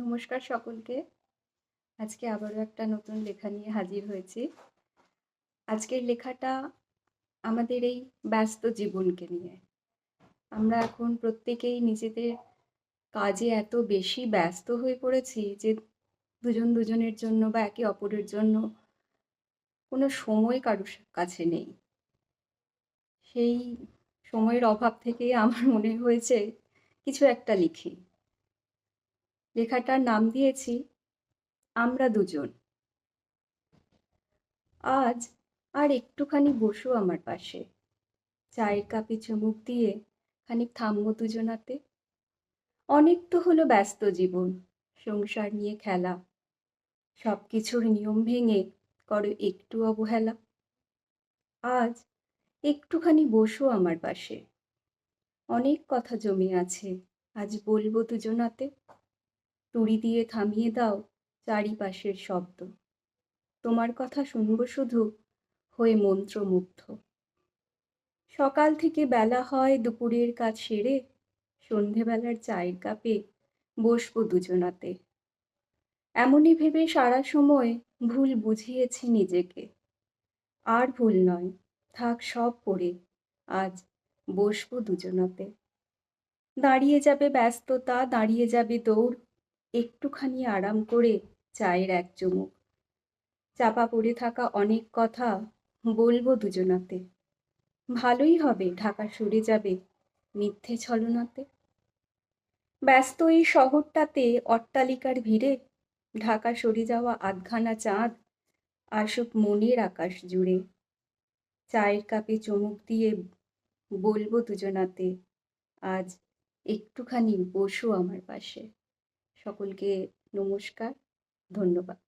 নমস্কার সকলকে। আজকে আবারও একটা নতুন লেখা নিয়ে হাজির হয়েছি। আজকের লেখাটা আমাদের এই ব্যস্ত জীবনকে নিয়ে। আমরা এখন প্রত্যেকেই নিজেদের কাজে এত বেশি ব্যস্ত হয়ে পড়েছি যে দুজন দুজনের জন্য বা একে অপরের জন্য কোনো সময় কারোর কাছে নেই। সেই সময়ের অভাব থেকে আমার মনে হয়েছে কিছু একটা লিখি। লেখাটার নাম দিয়েছি, আমরা দুজন। আজ আর একটুখানি বসো আমার পাশে। চায়ের কাপে চুমুক দিয়ে খানিক থামবো দুজনাতে। অনেক তো হলো ব্যস্ত জীবন, সংসার নিয়ে খেলা। সব কিছুর নিয়ম ভেঙে করো একটু অবহেলা। আজ একটুখানি বসো আমার পাশে। অনেক কথা জমে আছে, আজ বলব দুজনাতে। তুড়ি দিয়ে থামিয়ে দাও চারিপাশের শব্দ। তোমার কথা শুনব শুধু হয়ে মন্ত্রমুগ্ধ। সকাল থেকে বেলা হয় দুপুরের কাজ সেরে, সন্ধেবেলার চায়ের কাপে বসবো দুজনাতে। এমনই ভেবে সারা সময় ভুল বুঝিয়েছি নিজেকে। আর ভুল নয়, থাক সব পড়ে আজ বসবো দুজনাতে। দাঁড়িয়ে যাবে ব্যস্ততা, দাঁড়িয়ে যাবে দৌড় একটুখানি আরাম করে চায়ের এক চুমুক। চাপা পড়ে থাকা অনেক কথা বলব দুজনাতে। ভালোই হবে, ঢাকা সরে যাবে মিথ্যে ছলনাতে। ব্যস্ত এই শহরটাতে অট্টালিকার ভিড়ে ঢাকা সরে যাওয়া আধখানা চাঁদ আসুক মনের আকাশ জুড়ে। চায়ের কাপে চমুক দিয়ে বলব দুজনাতে, আজ একটুখানি বসো আমার পাশে। সকলকে নমস্কার ধন্যবাদ।